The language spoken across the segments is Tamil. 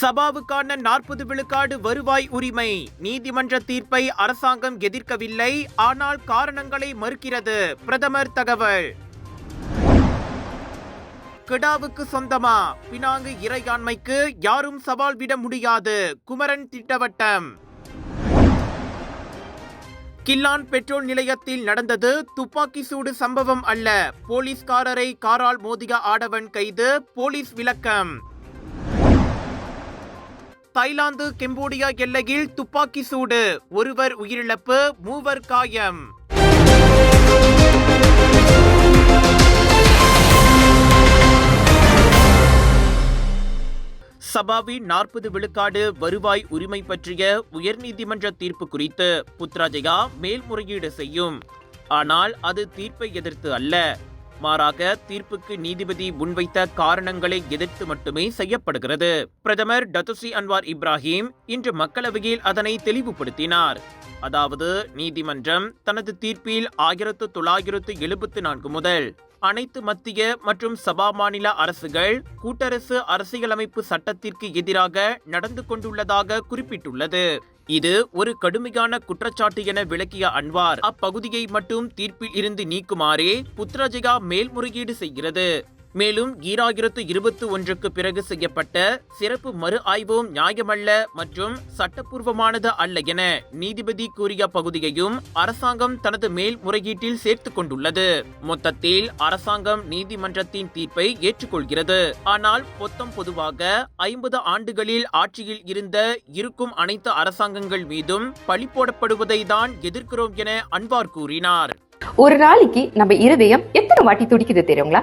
சபாவுக்கான நாற்பது விழுக்காடு வருவாய் உரிமை. நீதிமன்ற தீர்ப்பை அரசாங்கம் எதிர்க்கவில்லை. ஆனால் காரணங்களை மறுக்கிறது. பிரதமர் தகவல். கிடாவுக்கு சொந்தமா? பினாங்கு இறையாண்மைக்கு யாரும் சவால் விட முடியாது. குமரன் திட்டவட்டம். கில்லான் பெட்ரோல் நிலையத்தில் நடந்தது துப்பாக்கி சூடு சம்பவம் அல்ல. போலீஸ்காரரை காரால் மோதிய ஆடவன் கைது. போலீஸ் விளக்கம். தாய்லாந்து கெம்போடியா எல்லையில் துப்பாக்கி சூடு. ஒருவர் உயிரிழப்பு மூவர் காயம். சபாவின் நாற்பது விழுக்காடு வருவாய் உரிமை பற்றிய உயர்நீதிமன்ற தீர்ப்பு குறித்து புத்ராஜயா மேல்முறையீடு செய்யும். ஆனால் அது தீர்ப்பை எதிர்த்து அல்ல. மாறாக தீர்ப்புக்கு நீதிபதி முன்வைத்த காரணங்களை எதிர்த்து மட்டுமே செய்யப்படுகிறது. பிரதமர் டத்துசி அன்வார் இப்ராஹிம் இன்று மக்களவையில் அதனை தெளிவுபடுத்தினார். அதாவது நீதிமன்றம் தனது தீர்ப்பில் ஆயிரத்து தொள்ளாயிரத்து எழுபத்து நான்கு முதல் அனைத்து மத்திய மற்றும் சபா மாநில அரசுகள் கூட்டரசு அரசியலமைப்பு சட்டத்திற்கு எதிராக நடந்து கொண்டுள்ளதாக குறிப்பிட்டுள்ளது. இது ஒரு கடுமையான குற்றச்சாட்டு என விளக்கிய அன்வார் அப்பகுதியை மட்டும் தீர்ப்பில் இருந்து நீக்குமாறே புத்ராஜயா மேல்முறையீடு செய்கிறது. மேலும் ஈராயிரத்து இருபத்தி ஒன்றுக்கு பிறகு செய்யப்பட்ட சிறப்பு மறு ஆய்வும் நியாயமல்ல மற்றும் சட்டப்பூர்வமானது அல்ல என நீதிபதி கூறிய பகுதியையும் அரசாங்கம் தனது மேல்முறையீட்டில் சேர்த்துக் கொண்டுள்ளது. மொத்தத்தில் அரசாங்கம் நீதிமன்றத்தின் தீர்ப்பை ஏற்றுக்கொள்கிறது. ஆனால் மொத்தம் பொதுவாக ஐம்பது ஆண்டுகளில் ஆட்சியில் இருந்த இருக்கும் அனைத்து அரசாங்கங்கள் மீதும் பழி போடப்படுவதை தான் எதிர்க்கிறோம் என அன்பார் கூறினார். ஒரு நாளைக்கு நம்ம இருதயம் எத்தனை வாட்டி துடிக்குது தெரியுங்களா?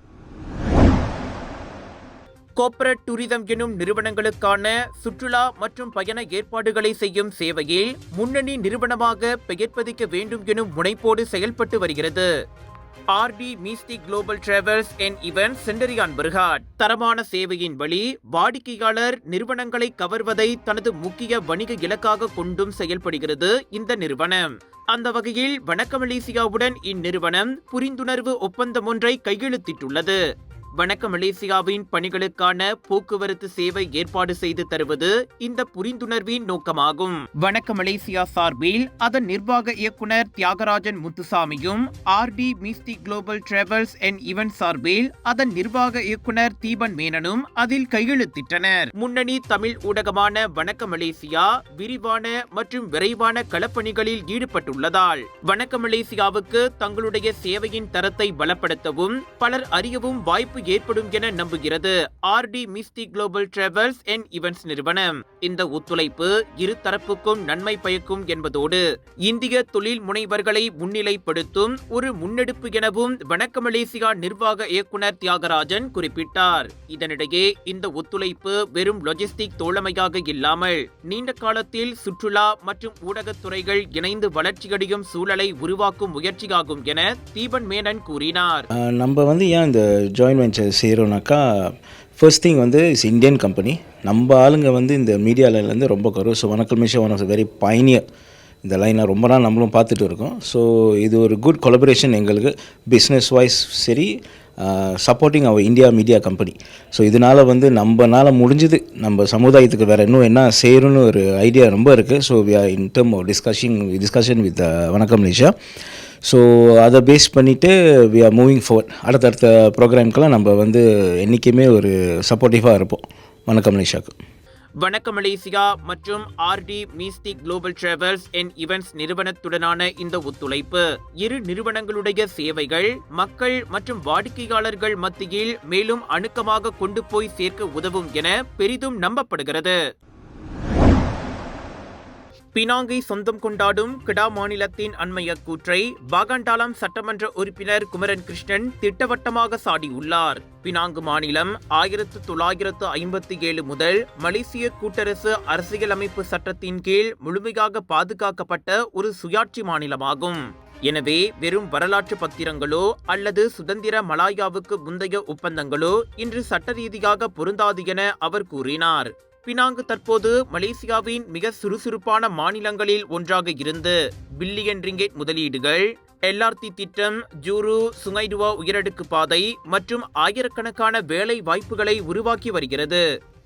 கோப்பரேட் டூரிசம் எனும் நிறுவனங்களுக்கான சுற்றுலா மற்றும் பயண ஏற்பாடுகளை செய்யும் சேவையில் முன்னணி நிறுவனமாக பெயர் பதிக்க வேண்டும் எனும் முனைப்போடு செயல்பட்டு வருகிறது. ஆர்டி மீஸ்டி குளோபல் டிராவல்ஸ் அண்ட் இவன் சென்டரியான் பர்காட். தரமான சேவையின் வழி வாடிக்கையாளர் நிறுவனங்களை கவர்வதை தனது முக்கிய வணிக இலக்காக கொண்டும் செயல்படுகிறது இந்த நிறுவனம். அந்த வகையில் வணக்க மலேசியாவுடன் இந்நிறுவனம் புரிந்துணர்வு ஒப்பந்தம் ஒன்றை கையெழுத்திட்டுள்ளது. வணக்க மலேசியாவின் பணிகளுக்கான போக்குவரத்து சேவை ஏற்பாடு செய்து தருவது இந்த புரிந்துணர்வின் நோக்கமாகும். வணக்க மலேசியா சார்பில் அதன் நிர்வாக இயக்குனர் தியாகராஜன் முத்துசாமியும் ஆர்டி மிஸ்டி குளோபல் டிராவல்ஸ் அண்ட் இவன் சார்பில் அதன் நிர்வாக இயக்குனர் தீபன் மேனனும் அதில் கையெழுத்திட்டனர். முன்னணி தமிழ் ஊடகமான வணக்க மலேசியா விரிவான மற்றும் விரைவான களப்பணிகளில் ஈடுபட்டுள்ளதால் வணக்க மலேசியாவுக்கு தங்களுடைய சேவையின் தரத்தை பலப்படுத்தவும் பலர் அறியவும் வாய்ப்பு ஏற்படும் என நம்புகிறது. ஆர்டி மிஸ்டி குளோபல் டிராவல்ஸ் அண்ட் இவெண்ட்ஸ் நிறுவனம். இந்த ஒத்துழைப்பு இரு தரப்புக்கும் நன்மை பயக்கும் என்பதோடு இந்திய தொழில் முனைவர்களை முன்னிலைப்படுத்தும் ஒரு முன்னெடுப்பு எனவும் வணக்க மலேசியா நிர்வாக இயக்குனர் தியாகராஜன் குறிப்பிட்டார். இதனிடையே இந்த ஒத்துழைப்பு வெறும் லொஜிஸ்டிக் தோழமையாக இல்லாமல் நீண்ட காலத்தில் சுற்றுலா மற்றும் ஊடகத்துறைகள் இணைந்து வளர்ச்சியடையும் சூழலை உருவாக்கும் முயற்சியாகும் என தீபன் மேனன் கூறினார். நம்ம வந்து ஏன் இந்த ஜாயின் வெஞ்சர் ஃபர்ஸ்ட் திங் வந்து இஸ் இந்தியன் கம்பெனி நம்ம ஆளுங்க வந்து இந்த மீடியா லைன்லேருந்து ரொம்ப கரு ஸோ வணக்கம் mission one of very pioneer இந்த லைனை ரொம்ப நாள் நம்மளும் பார்த்துட்டு இருக்கோம். ஸோ இது ஒரு குட் கொலபரேஷன் எங்களுக்கு. பிஸ்னஸ் வைஸ் சரி supporting our India media company so இதனால் வந்து நம்மனால் முடிஞ்சது. நம்ம சமுதாயத்துக்கு வேறு இன்னும் என்ன செய்யணும்னு ஒரு ஐடியா ரொம்ப இருக்குது so we are in term of discussing discussion with வணக்கம் நிஷா. ஸோ அதை பேஸ் பண்ணிவிட்டு வி ஆர் மூவிங் ஃபோர்ட் அடுத்தடுத்த ப்ரோக்ராம்க்கெல்லாம் நம்ம வந்து என்றைக்குமே ஒரு சப்போர்ட்டிவாக இருப்போம். வணக்கம் மலேசியாவுக்கு வணக்கம் மலேசியா மற்றும் ஆர்டி மீஸ்டி குளோபல் டிராவல்ஸ் அண்ட் இவென்ட்ஸ் நிறுவனத்துடனான இந்த ஒத்துழைப்பு. இரு நிறுவனங்களுடைய சேவைகள் மக்கள் மற்றும் வாடிக்கையாளர்கள் மத்தியில் மேலும் அணுக்கமாக கொண்டு போய் சேர்க்க உதவும் என பெரிதும் நம்பப்படுகிறது. பினாங்கை சொந்தம் கொண்டாடும் கிடா மாநிலத்தின் அண்மைய கூற்றை பாகண்டாலம் சட்டமன்ற உறுப்பினர் குமரன் கிருஷ்ணன் திட்டவட்டமாக சாடியுள்ளார். பினாங்கு மாநிலம் ஆயிரத்து தொள்ளாயிரத்து ஐம்பத்தி ஏழு முதல் மலேசிய கூட்டரசு அரசியலமைப்பு சட்டத்தின் கீழ் முழுமையாக பாதுகாக்கப்பட்ட ஒரு சுயாட்சி மாநிலமாகும். எனவே வெறும் வரலாற்று பத்திரங்களோ அல்லது சுதந்திர மலாயாவுக்கு முந்தைய ஒப்பந்தங்களோ இன்று சட்ட ரீதியாக பொருந்தாது என அவர் கூறினார். பினாங்கு தற்போது மலேசியாவின் மிக சுறுசுறுப்பான மாநிலங்களில் ஒன்றாக இருந்து பில்லியன் ரிங்கெட் முதலீடுகள் எல்ஆர்டி திட்டம் ஜூரு சுங்கைடுவா உயரடுக்கு பாதை மற்றும் ஆயிரக்கணக்கான வேலை வாய்ப்புகளை உருவாக்கி வருகிறது.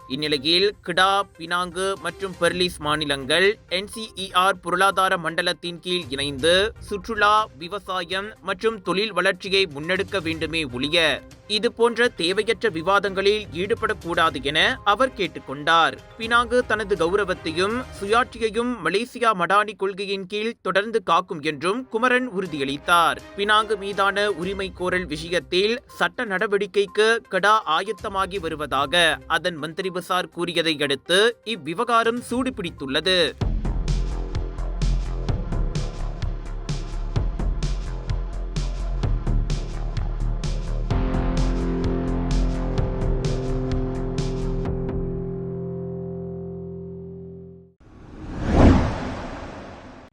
இந்நிலையில் கிடா பினாங்கு மற்றும் பெர்லிஸ் மாநிலங்கள் என்சிஇஆர் பொருளாதார மண்டலத்தின் கீழ் இணைந்து சுற்றுலா விவசாயம் மற்றும் தொழில் வளர்ச்சியை முன்னெடுக்க வேண்டுமே ஒழிய இதுபோன்ற தேவையற்ற விவாதங்களில் ஈடுபடக்கூடாது என அவர் கேட்டுக்கொண்டார். பினாங்கு தனது கௌரவத்தையும் சுயாட்சியையும் மலேசியா மடானி கொள்கையின் கீழ் தொடர்ந்து காக்கும் என்றும் குமரன் உறுதியளித்தார். பினாங்கு மீதான உரிமை கோரல் விஷயத்தில் சட்ட நடவடிக்கைக்கு கடா ஆயத்தமாகி வருவதாக அதன் மந்திரி பசார் கூறியதை அடுத்து இவ்விவகாரம் சூடுபிடித்துள்ளது.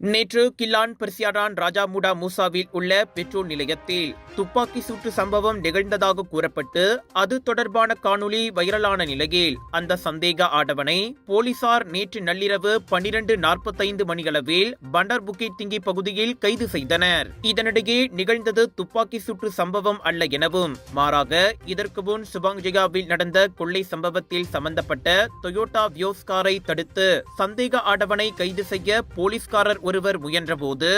நேற்று கில்லான் பெர்சியாடான் ராஜாமுடா மூசாவில் உள்ள பெட்ரோல் நிலையத்தில் துப்பாக்கி சூட்டு சம்பவம் நிகழ்ந்ததாக கூறப்பட்டு அது தொடர்பான காணொளி வைரலான நிலையில் அந்த சந்தேக ஆடவனை போலீசார் நேற்று நள்ளிரவு பனிரெண்டு நாற்பத்தைந்து மணியளவில் பண்டர் புக்கிட் திங்கி பகுதியில் கைது செய்தனர். இதனிடையே நிகழ்ந்தது துப்பாக்கி சூட்டு சம்பவம் அல்ல எனவும் மாறாக இதற்கு முன் சுபாங்ஜிகாவில் நடந்த கொள்ளை சம்பவத்தில் சம்பந்தப்பட்ட டொயோட்டா வியோஸ்காரை தடுத்து சந்தேக ஆடவனை கைது செய்ய போலீஸ்காரர் ஒருவர் முயன்றபோது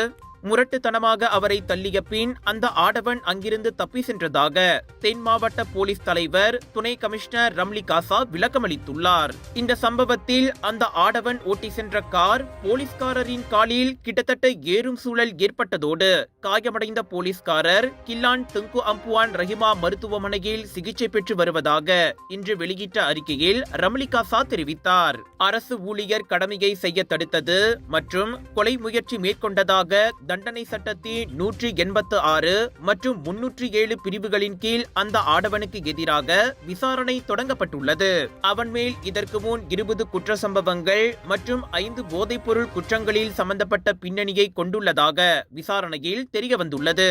முரட்டுத்தனமாக அவரை தள்ளிய பின் அந்த ஆடவன் அங்கிருந்து தப்பி சென்றதாக தென் மாவட்ட போலீஸ் தலைவர் துணை கமிஷனர் ரம்லி காசா விளக்கமளித்துள்ளார். இந்த சம்பவத்தில் அந்த ஆடவன் ஓட்டி சென்ற கார் போலீஸ்காரரின் காலில் கிட்டத்தட்ட ஏறும் சூழல் ஏற்பட்டதோடு காயமடைந்த போலீஸ்காரர் கில்லான் துங்கு அம்புவான் ரஹிமா மருத்துவமனையில் சிகிச்சை பெற்று வருவதாக இன்று வெளியிட்ட அறிக்கையில் ரம்லி காசா தெரிவித்தார். அரசு ஊழியர் கடமையை செய்ய தடுத்தது மற்றும் கொலை முயற்சி மேற்கொண்டதாக தண்டனை சட்டத்தின் நூற்றி எண்பத்து ஆறு மற்றும் முன்னூற்றி ஏழு பிரிவுகளின் கீழ் அந்த ஆடவனுக்கு எதிராக விசாரணை தொடங்கப்பட்டுள்ளது. அவன் மேல் இதற்கு முன் இருபது குற்ற சம்பவங்கள் மற்றும் ஐந்து போதைப்பொருள் குற்றங்களில் சம்பந்தப்பட்ட பின்னணியை கொண்டுள்ளதாக விசாரணையில் தெரியவந்துள்ளது.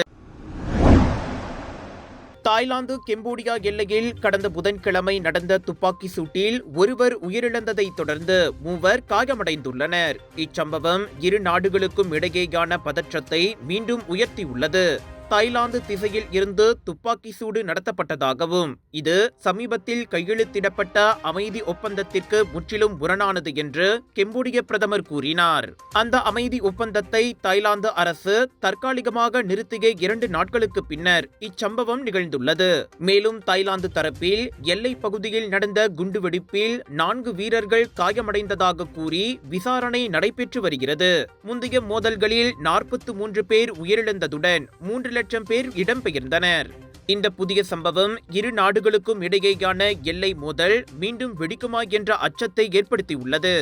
தாய்லாந்து கெம்போடியா எல்லையில் கடந்த புதன்கிழமை நடந்த துப்பாக்கி சூட்டில் ஒருவர் உயிரிழந்ததை தொடர்ந்து மூவர் காயமடைந்துள்ளனர். இச்சம்பவம் இரு நாடுகளுக்கும் இடையேயான பதற்றத்தை மீண்டும் உயர்த்தியுள்ளது. தாய்லாந்து திசையில் இருந்து துப்பாக்கி சூடு நடத்தப்பட்டதாகவும் இது சமீபத்தில் கையெழுத்திடப்பட்ட அமைதி ஒப்பந்தத்திற்கு முற்றிலும் முரணானது என்று கெம்போடிய பிரதமர் கூறினார். அந்த அமைதி ஒப்பந்தத்தை தாய்லாந்து அரசு தற்காலிகமாக நிறுத்திய இரண்டு நாட்களுக்கு பின்னர் இச்சம்பவம் நிகழ்ந்துள்ளது. மேலும் தாய்லாந்து தரப்பில் எல்லை பகுதியில் நடந்த குண்டுவெடிப்பில் நான்கு வீரர்கள் காயமடைந்ததாக கூறி விசாரணை நடைபெற்று வருகிறது. முந்தைய மோதல்களில் நாற்பத்தி மூன்று பேர் உயிரிழந்ததுடன் மூன்று லட்சம் பேர் இடம்பெயர்ந்தனர். இந்த புதிய சம்பவம் இரு நாடுகளுக்கும் இடையேயான எல்லை மோதல் மீண்டும் வெடிக்குமா என்ற அச்சத்தை ஏற்படுத்தியுள்ளது.